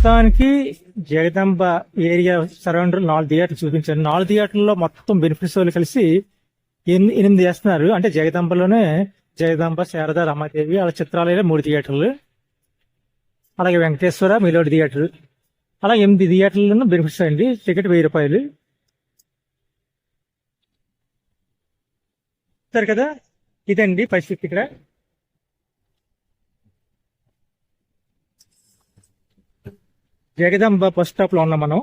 మొత్తానికి జగదంబ ఏరియా సరౌండర్ నాలుగు థియేటర్లు చూపించారు. నాలుగు థియేటర్లో మొత్తం బెనిఫిట్స్ వాళ్ళు కలిసి ఎనిమిది చేస్తున్నారు అంటే జగదంబలోనే జగదంబ శారద రమాదేవి వాళ్ళ చిత్రాలయ మూడు థియేటర్లు. అలాగే వెంకటేశ్వర మిలోడి థియేటర్. అలా ఎనిమిది థియేటర్లను బెనిఫిట్స్ అండి. టికెట్ వెయ్యి రూపాయలు. సరే కదా? ఇదండి పరిస్థితి ఇక్కడ. జగదంబ బస్ స్టాప్లో ఉన్నాం మనం.